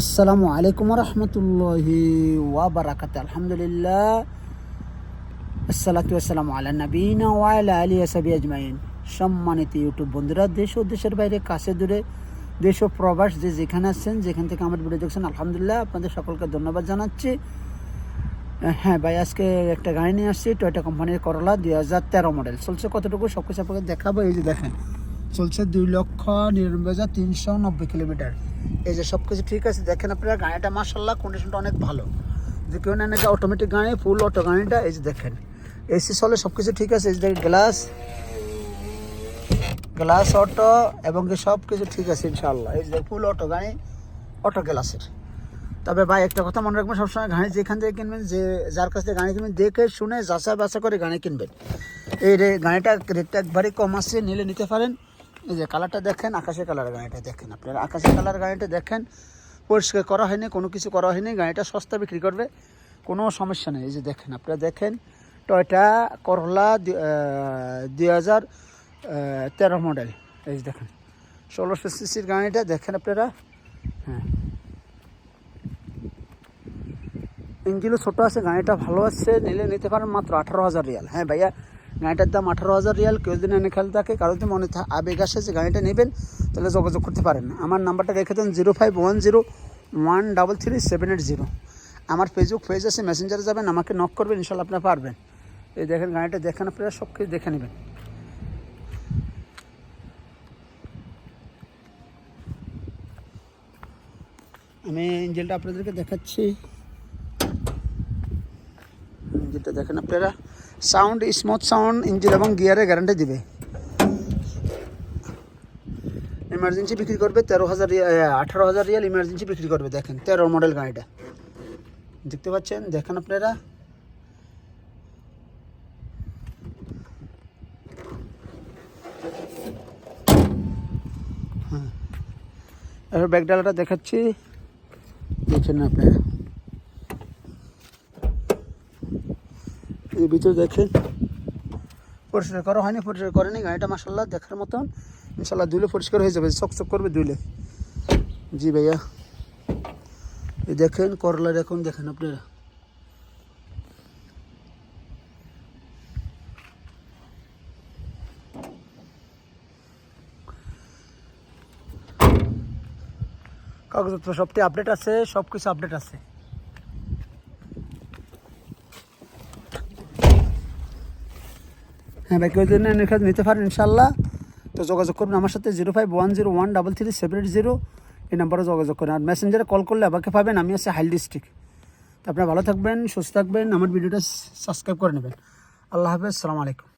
আসসালামু আলাইকুম রহমতুল্লাহি ওয়াবারাকাত। আলহামদুলিল্লাহ। আসসালাতু আসসালামু আলা নবীনা ওয়ালা আলী আসাবি আজমাইন। সম্মানিত ইউটিউব বন্ধুরা, দেশ ও দেশের বাইরে, কাছে দূরে, দেশ ও প্রবাস যে যেখানে আছেন, যেখান থেকে আমার ভিডিও দেখছেন, আলহামদুলিল্লাহ আপনাদের সকলকে ধন্যবাদ জানাচ্ছি। হ্যাঁ ভাই, আজকে একটা গাড়ি নিয়ে আসছি টয়টা কোম্পানির করলা দুই হাজার তেরো মডেল চলছে কতটুকু? সব কিছু আপনাকে দেখাবো। এই যে দেখেন, চলছে দুই লক্ষ নিরানব্বই হাজার তিনশো নব্বই কিলোমিটার। এই যে সব কিছু ঠিক আছে, দেখেন আপনারা গাড়িটা মার্শাল্লাহ কন্ডিশনটা অনেক ভালো। যে কেউ নেন এটা অটোমেটিক গাড়ি ফুল অটো গাড়িটা, এই যে দেখেন। এসি চলে, সব কিছু ঠিক আছে, এই যে গ্লাস গ্লাস অটো এবং কি সব কিছু ঠিক আছে ইনশাল্লাহ এই যে ফুল অটো গাড়ি অটো গ্লাসের তবে ভাই, একটা কথা মনে রাখবেন, সবসময় গাড়ি যেখান থেকে কিনবেন, যে যার কাছ থেকে গাড়ি কিনবেন, দেখে শুনে যাচাই বাছা করে গাড়ি কিনবেন। এই রে গাড়িটা রেটটা একবারই কম আসছে নিলে নিতে পারেন। এই যে কালারটা দেখেন, আকাশের কালার গাড়িটা দেখেন আপনারা। আকাশের কালার গাড়িটা দেখেন, পরিষ্কার করা হয়নি, কোনো কিছু করা হয়নি, গাড়িটা সস্তা বিক্রি করবে, কোনো সমস্যা নেই। এই যে দেখেন, আপনারা দেখেন, টয়টা করলা দুই হাজার তেরো মডেল। এই যে দেখেন ষোলোশো সিসির গাড়িটা দেখেন আপনারা। হ্যাঁ। ইঞ্জিনও ছোটো আছে, গাড়িটা ভালো আছে, নিলে নিতে পারেন মাত্র আঠারো হাজার রিয়াল। হ্যাঁ ভাইয়া গাড়িটার দাম আঠারো হাজার রিয়াল, কেউ যদি এনে খেলে থাকে কারও যদি মনে থা- আবেগ আসে যে গাড়িটা নেবেন, তাহলে যোগাযোগ করতে পারেন। আমার নাম্বারটা রেখে দেন zero five one zero one double three seven eight zero. আমার ফেসবুক পেজ আছে মেসেঞ্জারে যাবেন, আমাকে নক করবেন ইনশাল্লাহ আপনারা পারবেন। এই দেখেন গাড়িটা দেখেন আপনারা সব কিছু দেখে নেবেন। আমি ইঞ্জিনটা আপনাদেরকে দেখাচ্ছি। ইঞ্জিনটা দেখেন আপনারা। সাউন্ড স্মুথ সাউন্ড ইঞ্জিন এবং গিয়ারে গ্যারান্টি দিবে। ইমার্জেন্সি বিক্রি করবে তেরো হাজার আঠারো হাজার রিয়াল ইমার্জেন্সি বিক্রি করবে, দেখেন তেরো মডেল গাড়িটা। দেখতে পাচ্ছেন? দেখেন আপনারা। হ্যাঁ। এবার ব্যাগ ডালাটা দেখাচ্ছি। দেখছেন আপনারা। ভিতরে দেখেন পরিষ্কার করা হয়নি, পরিষ্কার করেনি, গাড়িটা মাসাল্লাহ দেখার মতন। ইনশাল্লাহ ধুলে পরিষ্কার হয়ে যাবে, চকচক করবে ধুলে জি ভাইয়া। এই দেখেন করলা দেখুন দেখেন আপনারা। কাগজপত্র সবটি আপডেট আছে সব কিছু আপডেট আছে। হ্যাঁ ভাই কেউ যদি নিখোঁজ নিতে পারেন ইনশাল্লাহ তো যোগাযোগ করুন আমার সাথে zero five one zero one double three seven zero, এই নাম্বারে যোগাযোগ করুন। আর মেসেঞ্জারে কল করলে আমাকে পাবেন, আমি আছি হাইল ডিস্ট্রিক্ট। তো আপনারা ভালো থাকবেন, সুস্থ থাকবেন, আমার ভিডিওটা সাবস্ক্রাইব করে নেবেন। আল্লাহ হাফেজ, সালাম আলাইকুম।